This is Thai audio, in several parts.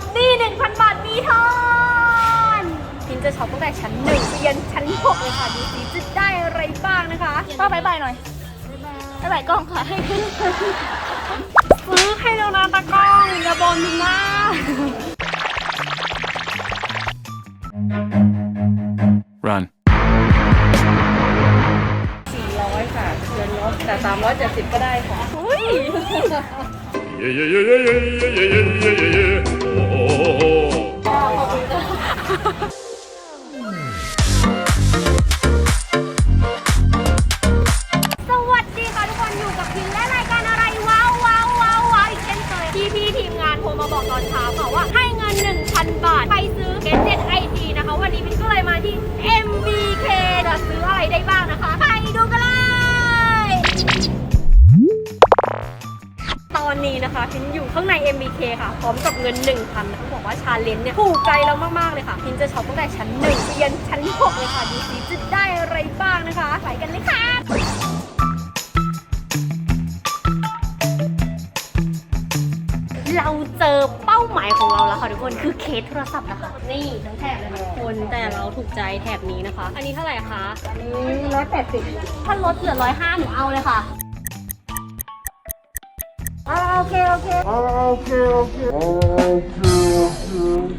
ดหนี้1,000 บาทมีทอนพินจะช็อปตั้งแต่ชั้นหนึ่งไปยันชั้นหกเลยค่ะดูสิจะได้อะไรบ้างนะคะป้าบายบายหน่อยบายบายกล้องค่ะซื้อให้แล้วนะตากล้องอย่าบอลมินนะ Run. 400ค่ะเดือนลดแต่370ก็ได้ค่ะอุ้ย Yeah, yeah, yeah, yeah, yeah, yeah, yeah, yeah, yeah, สวัสดีค่ะทุกคนอยู่กับพินและรายการอะไรว้าวว้าวว้าวว้าวอีกเช่นเคยพี่พี่ทีมงานโทรมาบอกตอนเช้า นนี้นะคะพินอยู่ข้างใน MBK ค่ะ พร้อมกับเงิน 1,000นะต้องบอกว่าชาเลนจ์เนี่ยถูกใจเรามากๆเลยค่ะพินจะช็อปตั้งแต่ชั้น1ไปยันชั้น6เลยค่ะดูสิจะได้อะไรบ้างนะคะไปกันเลยค่ะเราเจอเป้าหมายของเราแล้วค่ะทุกคนคือเคสโทรศัพท์นะคะนี่ทั้งแถบเลยนะทุกคนแต่เราถูกใจแถบนี้นะคะ อันนี้เท่าไหร่คะอันนี้180ถ้าลดเหลือร้อยห้าหนูเอาเลยค่ะอ่า โอเค โอเค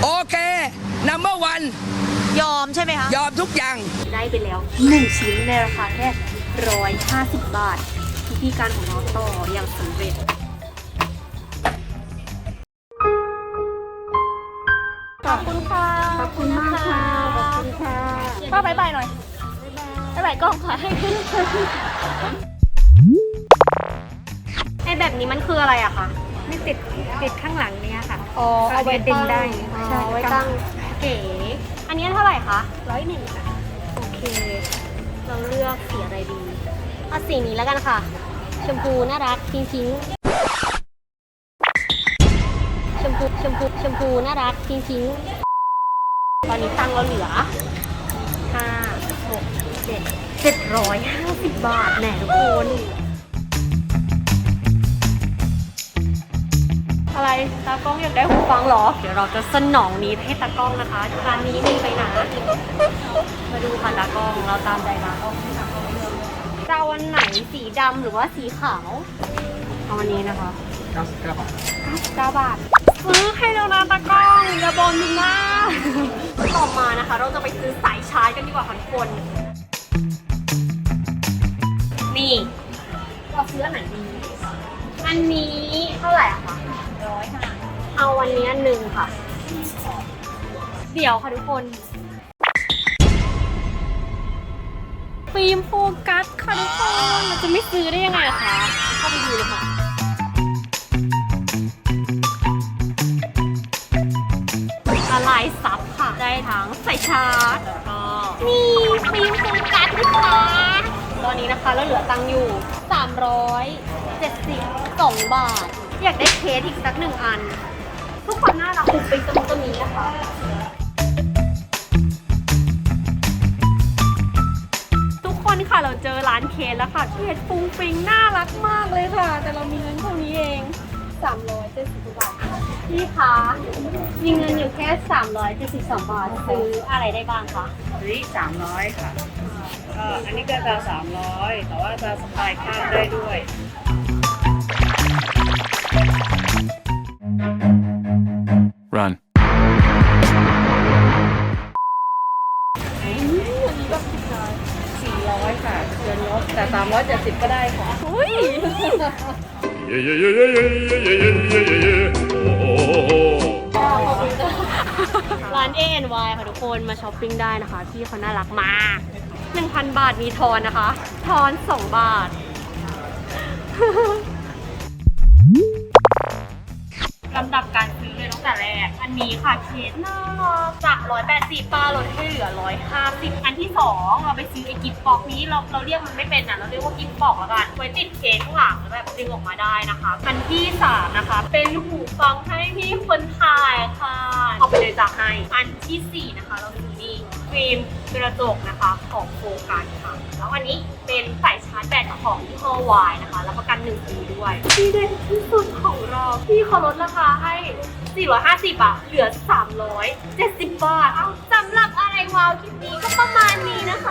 โอเค number one ยอมใช่ไหมคะ ยอมทุกอย่าง ได้ไปแล้ว 1 ชิ้นในราคาแค่150 บาท พิธีการของเราต่ออย่างสำเร็จ ขอบคุณค่ะ ขอบคุณมากค่ะ ขอบคุณค่ะป้าบายบายหน่อยบายบายกล้องค่ะไอ แบบนี้มันคืออะไรอะคะไม่ติดติดข้างหลังเนี้ยค่ะ อ๋อเอาไว้ดึงได้อ๋อใช่เอาไว้ตั้งเก๋ อันนี้เท่าไหร่คะร้อยหนึ่งค่ะ โอเค เราเลือกสีอะไรดีเอาสีนี้แล้วกันค่ะ ชมพูน่ารักพิงพิงชมพูชมพูชมพูน่ารักพิงพิงตอนนี้ตังค์เราเหลือห้าหกเจ็ดเจ็ดร้อยห้าสิบบาทแหน่ทุกคน อะไรตากล้องอยากได้หูฟังเหรอ เดี๋ยวเราจะสนองนี้ให้ตากล้องนะคะร้านนี้มีไปนะมาดูค่ะตากล้องเราตามใจตากล้องให้ตากล้องเลือกจะเอาวันไหนสีดำหรือว่าสีขาวเอาวันนี้นะคะ99บาท99บาทซื้อให้แล้วนะตากล้องอย่าบอลมินนะต่อมานะคะ เราจะไปซื้อสายชาร์จกันดีกว่าค่ะทุกคน นี่เราซื้ออันไหนดีอันนี้เท่าไหร่อะคะร้อยค่ะ เอาวันนี้อันหนึ่งค่ะ เดี๋ยวค่ะทุกคนฟิล์มโฟกัสค่ะทุกคนเราจะไม่ซื้อได้ยังไงอะคะเข้าไปดูเลยค่ะอะไรซับค่ะ ได้ทั้งใส่ชาร์จแล้วก็นี่ฟิล์มโฟกัสนะคะตอนนี้นะคะเราเหลือตังค์อยู่ 372บาท อยากได้เคสอีกสักหนึ่งอัน ทุกคนน่ารักปุกปิ๊กตะมุตะมีนะคะทุกคนค่ะเราเจอร้านเคสแล้วค่ะเคสฟุ้งฟิงน่ารักมากเลยค่ะ แต่เรามีเงินเท่านี้เอง370บาทพี่คะมีเงินอยู่แค่372บาทซื้ออะไรได้บ้างคะอันนี้300ค่ะก็อันนี้ก็จะ300แต่ว่าจะสปายข้างได้ด้วย 400ค่ะเดือนลดแต่370ก็ได้ค่ะอุ้ย Yeah, yeah, yeah, yeah, yeah, yeah, yeah, yeah, yeah. Oh, oh, oh, oh. ร้าน A&Y ค่ะทุกคนมาช้อปปิ้งได้นะคะ พี่เขาน่ารักมาก 1,000 บาทมีทอนนะคะ ทอน 2 บาท ค่ะเคสน่ารักจาก 180ปาลดให้เหลือ 150 อันที่ 2 เราไปซื้อไอ้กิฟต์บ็อกนี้เราเราเรียกมันไม่เป็นนะเราเรียกว่ากิฟต์บ็อกละกันไว้ติดเคสข้างหลังแล้วแบบดึงออกมาได้นะคะ อันที่ 3 นะคะ เป็นหูฟังให้พี่คนถ่ายค่ะเอาไปเลยจากให้อันทีสี่4 นะคะ เราซื้อนี่ฟิล์มกระจกนะคะของโฟกัสค่ะ แล้วอันนี้เป็นสายชาร์จแบตของยี่ห้อวายนะคะแล้วประกันหนึ่งปีด้วยที่เด็ดที่สุดของเราพี่เขาลดราคาให้ 450อะเหลือ 370 บาท เอาสำหรับอะไรวาวคลิปนี้ก็ประมาณนี้นะคะ